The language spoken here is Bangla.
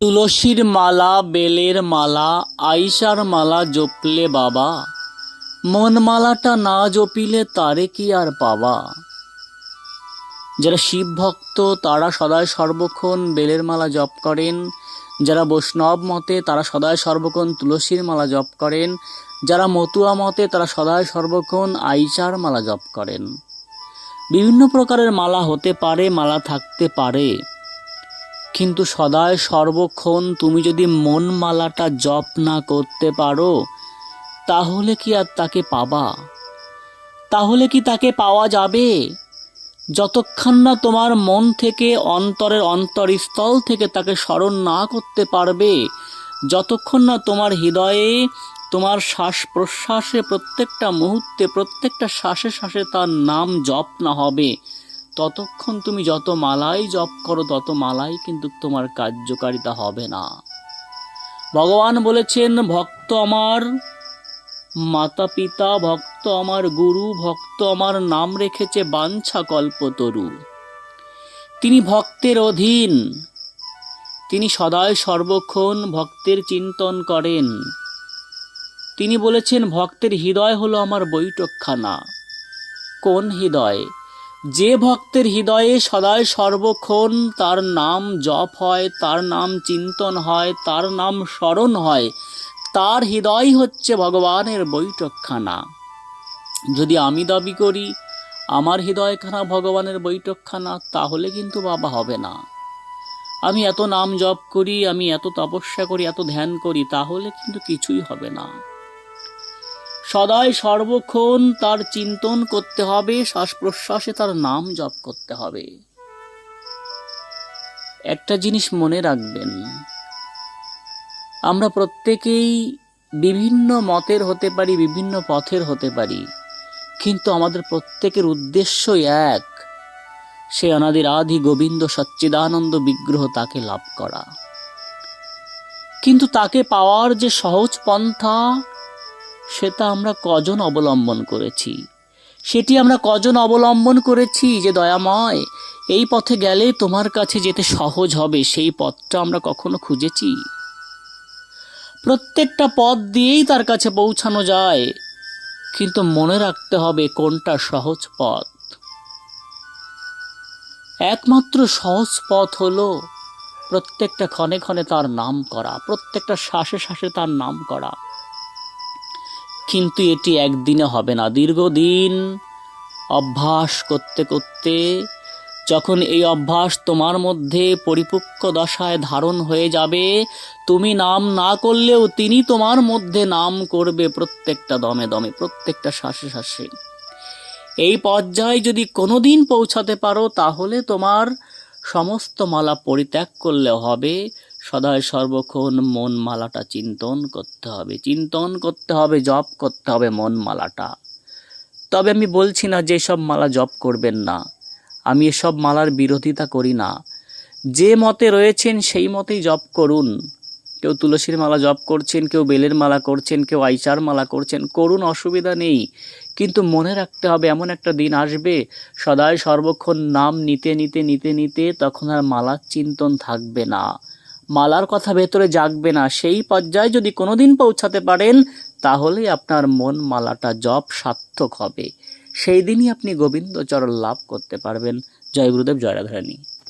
তুলসীর মালা, বেলের মালা আইসার মালা জপলে বাবা। মন মালাটা না জপিলে তারে কি আর পাবা? যারা শিব ভক্ত, তারা সদায় সর্বক্ষণ বেলের মালা জপ করেন। যারা বৈষ্ণব মতে, তারা সদায় সর্বক্ষণ তুলসীর মালা জপ করেন। যারা মতুয়া মতে, তারা সদায় সর্বক্ষণ আইচার মালা জপ করেন। বিভিন্ন প্রকারের মালা হতে পারে, মালা থাকতে পারে। কিন্তু সদায় সর্বক্ষণ তুমি যদি মন মালাটা জপ না করতে পারো, তাহলে কি আর তাকে পাবা? তাহলে কি তাকে পাওয়া যাবে? যতক্ষণ না তোমার মন থেকে অন্তরের অন্তরস্থল থেকে তাকে স্মরণ না করতে পারবে, যতক্ষণ না তোমার হৃদয়ে তোমার শ্বাস প্রশ্বাসে প্রত্যেকটা মুহূর্তে, প্রত্যেকটা শ্বাসে শ্বাসে তার নাম জপ না হবে। ততক্ষণ তুমি যত মালাই জপ করো, তত মালাই কিন্তু তোমার কার্যকারিতা হবে না। ভগবান বলেছেন, ভক্ত আমার মাতা পিতা ভক্ত আমার গুরু, ভক্ত আমার নাম রেখেছে বাঞ্ছা কল্পতরু। তিনি ভক্তের অধীন। তিনি সদায় সর্বক্ষণ ভক্তের চিন্তন করেন। তিনি বলেছেন, ভক্তের হৃদয় হলো আমার বৈঠকখানা। কোন হৃদয়? যে ভক্তের হৃদয়ে সদায় সর্বক্ষণ তার নাম জপ হয়, তার নাম চিন্তন হয়, তার নাম স্মরণ হয়, তার হৃদয় হচ্ছে ভগবানের বৈঠকখানা। যদি আমি দাবি করি, আমার হৃদয়খানা ভগবানের বৈঠকখানা, তাহলে কিন্তু বাবা হবে না। আমি এত নাম জপ করি, আমি এত তপস্যা করি, এত ধ্যান করি, তাহলে কিন্তু কিছুই হবে না। সদাই সর্বক্ষণ তার চিন্তন করতে হবে শ্বাস প্রশ্বাসে তার নাম জপ করতে হবে। একটা জিনিস মনে রাখবেন, আমরা প্রত্যেকেই বিভিন্ন মতের হতে পারি, বিভিন্ন পথের হতে পারি, কিন্তু আমাদের প্রত্যেকের উদ্দেশ্যই এক সে অনাদির আদি গোবিন্দ সচ্চিদানন্দ বিগ্রহ তাকে লাভ করা। কিন্তু তাকে পাওয়ার যে সহজ পন্থা সেটা আমরা কজন অবলম্বন করেছি? সেটি আমরা কজন অবলম্বন করেছি যে দয়াময়, এই পথে গেলে তোমার কাছে যেতে সহজ হবে, সেই পথটা আমরা কখনো খুঁজেছি? প্রত্যেকটা পথ দিয়েই তার কাছে পৌঁছানো যায়, কিন্তু মনে রাখতে হবে কোনটা সহজ পথ। একমাত্র সহজ পথ হলো প্রত্যেকটা ক্ষণে ক্ষণে তার নাম করা, প্রত্যেকটা শ্বাসে শ্বাসে তার নাম করা। কিন্তু এটি একদিনে হবে না। দীর্ঘদিন অভ্যাস করতে করতে যখন এই অভ্যাস তোমার মধ্যে পরিপক্ক দশায় ধারণ হয়ে যাবে, তুমি নাম না করলেও তিনি তোমার মধ্যে নাম করবে প্রত্যেকটা দমে দমে, প্রত্যেকটা শ্বাসে শ্বাসে। এই পর্যায়ে যদি কোনোদিন পৌঁছাতে পারো, তাহলে তোমার সমস্ত মালা পরিত্যাগ করলে হবে। সদায় সর্বক্ষণ মন মালাটা চিন্তন করতে হবে, চিন্তন করতে হবে, জপ করতে হবে মন মালাটা। তবে আমি বলছি না যে সব মালা জপ করবেন না, আমি এসব মালার বিরোধিতা করি না। যে মতে রয়েছেন সেই মতেই জপ করুন। কেউ তুলসীর মালা জপ করছেন, কেউ বেলের মালা করছেন, কেউ আইচার মালা করছেন, করুন, অসুবিধা নেই। কিন্তু মনে রাখতে হবে, এমন একটা দিন আসবে, সদায় সর্বক্ষণ নাম নিতে নিতে নিতে নিতে, তখন আর মালার চিন্তন থাকবে না। মালার কথা ভেতরে জাগবে না। সেই পর্যায়ে যদি কোনো দিন পৌঁছাতে পারেন, তাহলে আপনার মন মালাটা জপ সার্থক হবে। সেই দিনই আপনি গোবিন্দচরণ লাভ করতে পারবেন। জয় গুরুদেব, জয় রাধারানী।